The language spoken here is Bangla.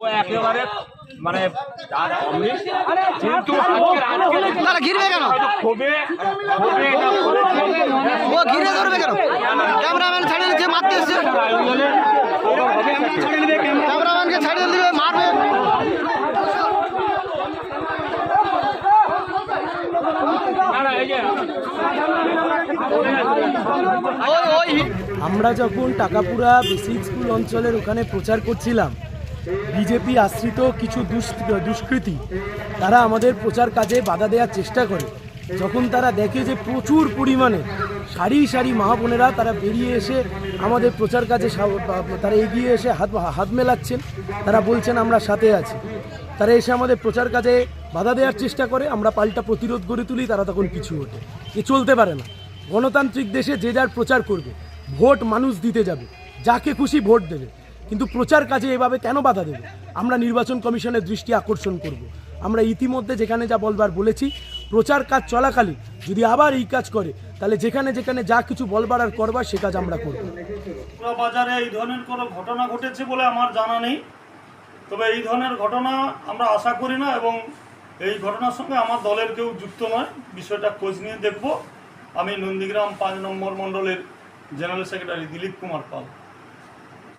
ও একেবারে মানে কিন্তু আজকের আজকের তারা ঘিরবে কেন? ক্ষোভে ক্ষোভে এটা করেছে ও ঘিরে ধরবে কেন? ক্যামেরাম্যান ছাড়িয়ে দিচ্ছে মারতে এসছে। ক্যামেরাম্যানকে ছাড়িয়ে দিবে মারবে না না এই যে ওই ওই আমরা যখন টাকাপুরা বেসিক স্কুল অঞ্চলের ওখানে প্রচার করছিলাম বিজেপি আশ্রিত কিছু দুষ- দুষ্কৃতী। তারা আমাদের প্রচার কাজে বাধা দেওয়ার চেষ্টা করে। যখন তারা দেখে যে প্রচুর পরিমাণে সারি সারি মা বোনেরা তারা বেরিয়ে এসে আমাদের প্রচার কাজে তারা এগিয়ে এসে হাত হাত মেলাচ্ছেন, তারা বলছেন, আমরা সাথে আছি। তারা এসে আমাদের প্রচার কাজে বাধা দেওয়ার চেষ্টা করে, আমরা পাল্টা প্রতিরোধ গড়ে তুলি, তারা তখন কিছু ওঠে। এ চলতে পারে না। গণতান্ত্রিক দেশে যে যার প্রচার করবে, ভোট মানুষ দিতে যাবে, যাকে খুশি ভোট দেবে। কিন্তু প্রচার কাজে এভাবে কেন বাধা দেবে? আমরা নির্বাচন কমিশনের দৃষ্টি আকর্ষণ করব। আমরা ইতিমধ্যে যেখানে যা বলবার বলেছি, প্রচার কাজ চলাকালীন যদি আবার এই কাজ করে, তাহলে যেখানে যেখানে যা কিছু বলবার আর করবার, সে কাজ আমরা করব। বাজারে এই ধরনের কোনো ঘটনা ঘটেছে বলে আমার জানা নেই। তবে এই ধরনের ঘটনা আমরা আশা করি না এবং এই ঘটনার সঙ্গে আমার দলের কেউ যুক্ত নয়। বিষয়টা খোঁজ নিয়ে দেখব। আমি নন্দীগ্রাম পাঁচ নম্বর মণ্ডলের জেনারেল সেক্রেটারি দিলীপ কুমার পাল।